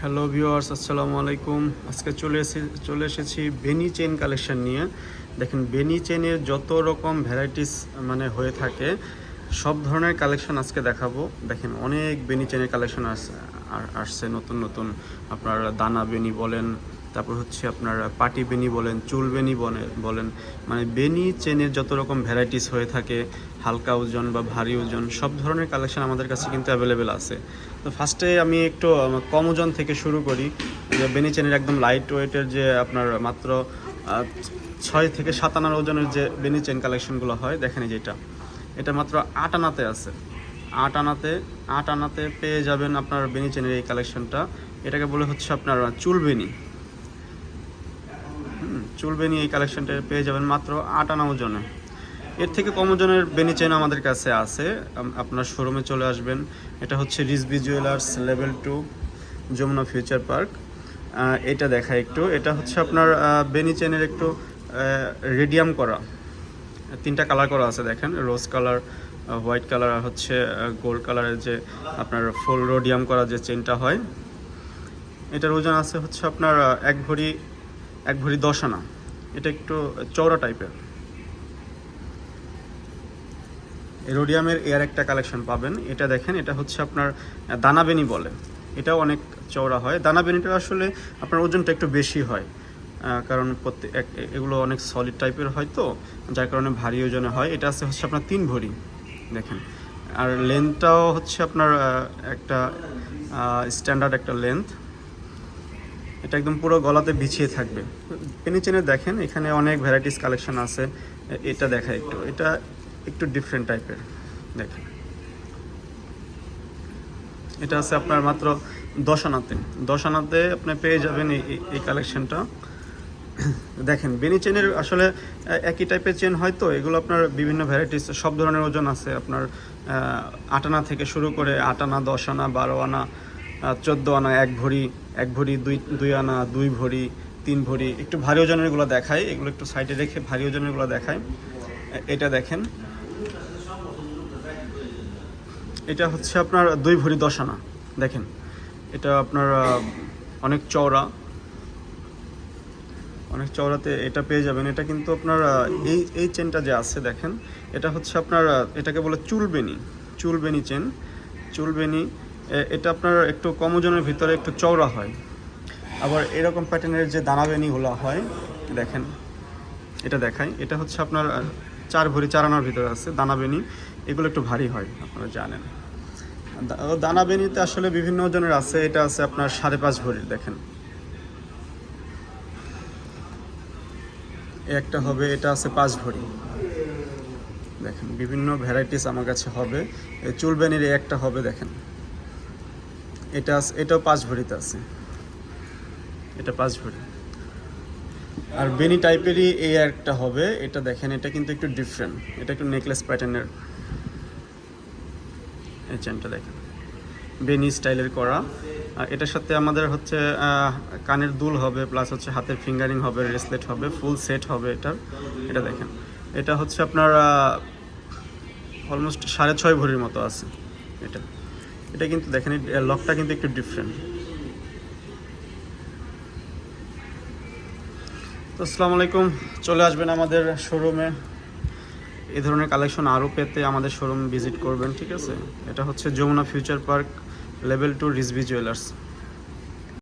Hello viewers আসসালামু আলাইকুম। আজকে চলে এসে, চলে এসেছি বেনি চেন কালেকশন নিয়ে। দেখেন বেনি চেনের যত রকম ভ্যারাইটিস মানে হয়ে থাকে, সব ধরনের কালেকশন আজকে দেখাবো। দেখেন, অনেক বেনি চেনের কালেকশন আসছে, নতুন নতুন। আপনার দানা বেনি বলেন, তারপর হচ্ছে আপনার পাটি বেনি বলেন, চুল বনে- বলেন। মানে বেনি চেনের যত রকম ভ্যারাইটিস হয়ে থাকে হালকা ওজন বা ভারী ওজন সব ধরনের কালেকশন আমাদের কাছে কিন্তু অ্যাভেলেবেল আছে। তো ফার্স্টে আমি একটু কম ওজন থেকে শুরু করি। যে বেনি চেনের একদম লাইট ওয়েটের যে আপনার মাত্র ছয় থেকে সাত আনার ওজনের যে বেনি চেন কালেকশনগুলো হয় দেখেন যেটা এটা। মাত্র আট আনাতে আছে। আট আনাতে আট আনাতে পেয়ে যাবেন আপনার বেনি চেনের এই কালেকশনটা এটাকে বলে হচ্ছে আপনার চুল বেনি হুম, চুল বেনি এই কালেকশনটা পেয়ে যাবেন মাত্র আট আনা ওজনে। এর থেকে কম ওজনের বেনি চেন আমাদের কাছে আছে। আপনার শোরুমে চলে আসবেন। এটা হচ্ছে Rizvi jewellers level two Jamuna future park এটা দেখা একটু। এটা হচ্ছে আপনার বেনি চেনের একটু রেডিয়াম করা। তিনটা কালার করা আছে দেখেন। রোজ কালার হোয়াইট কালার আর হচ্ছে গোল্ড কালারের যে আপনার ফুল রোডিয়াম করা যে চেনটা হয়। এটার ওজন আছে হচ্ছে আপনার এক ভরি এক ভরি দশ আনা। এটা একটু চওড়া টাইপের রোডিয়ামের এয়ার একটা কালেকশন পাবেন। এটা দেখেন, এটা হচ্ছে আপনার দানাবেনি বলে। এটাও অনেক চওড়া হয়। দানাবেনিটা আসলে আপনার ওজনটা একটু বেশি হয় কারণ প্রত্যেক এগুলো অনেক সলিড টাইপের হয় তো, যার কারণে ভারী ওজনে হয়। এটা আছে হচ্ছে আপনার তিন ভরি, দেখেন। আর লেন্থটাও হচ্ছে আপনার একটা স্ট্যান্ডার্ড একটা লেন্থ এটা একদম পুরো গলাতে বিছিয়ে থাকবে। পেনি চেনে দেখেন, এখানে অনেক ভ্যারাইটিস কালেকশন আছে। এটা দেখা একটু। এটা একটু ডিফারেন্ট টাইপের দেখেন। এটা আছে আপনার মাত্র দশ আনাতে দশ আনাতে আপনি পেয়ে যাবেন এই কালেকশনটা দেখেন বেনি চেনের আসলে একই টাইপের চেন হয় তো এগুলো আপনার বিভিন্ন ভ্যারাইটিস সব ধরনের ওজন আছে। আপনার আহ, আট আনা থেকে শুরু করে আট আনা দশ আনা বারো আনা চোদ্দ আনা এক ভরি এক ভরি দুই দুই আনা দুই ভরি তিন ভরি একটু ভারী ওজনেরগুলো দেখায়। এগুলো একটু সাইডে রেখে ভারী ওজনেরগুলো দেখায়। এটা দেখেন। এটা হচ্ছে আপনার দুই ভরি দশ আনা দেখেন। এটা আপনার অনেক চওড়া। অনেক চওড়াতে এটা পেয়ে যাবেন। এটা কিন্তু আপনার এই এই চেনটা যে আছে, দেখেন, এটা হচ্ছে আপনার এটাকে বলে চুলবেনি চুলবেনি চেন। চুলবেনি এটা আপনার একটু কম ওজনের ভিতরে একটু চওড়া হয়। আবার এরকম প্যাটার্নের যে দানাবেনিগুলো হয়, দেখেন, এটা দেখাই। এটা হচ্ছে আপনার চার ভরি চার আনার ভিতরে আছে দানাবেনি এগুলো একটু ভারী হয়, আপনারা জানেন। দা- দানাবেনিতে আসলে বিভিন্ন ওজনের আছে, এটা আছে আপনার সাড়ে পাঁচ ভরির, দেখেন। একটা হবে, এটা আছে পাঁচ ভরি। দেখেন, বিভিন্ন ভ্যারাইটিস আমার কাছে হবে। এই চুলবেনির এই একটা হবে, দেখেন। এটা এটাও পাঁচ ভরিতে আছে। এটা পাঁচ ভরি। আর বেনি টাইপেরই এই একটা হবে। এটা দেখেন, এটা কিন্তু একটু ডিফারেন্ট এটা একটু নেকলেস প্যাটার্নের এই চেনটা দেখেন। বেনি স্টাইলের করা। আর এটার সাথে আমাদের হচ্ছে কানের দুল হবে প্লাস হচ্ছে হাতের ফিঙ্গারিং হবে রেসলেট হবে ফুল সেট হবে এটার। এটা দেখেন। এটা হচ্ছে আপনার অলমোস্ট সাড়ে ছয় ভরির মতো আছে। এটা। এটা কিন্তু দেখেন লকটা কিন্তু একটু ডিফারেন্ট তো আসসালামু আলাইকুম। চলে আসবেন আমাদের শোরুমে এ ধরনের কালেকশন আরও পেতে আমাদের শোরুম ভিজিট করবেন, ঠিক আছে? এটা হচ্ছে Jamuna future park level two Rizvi jewellers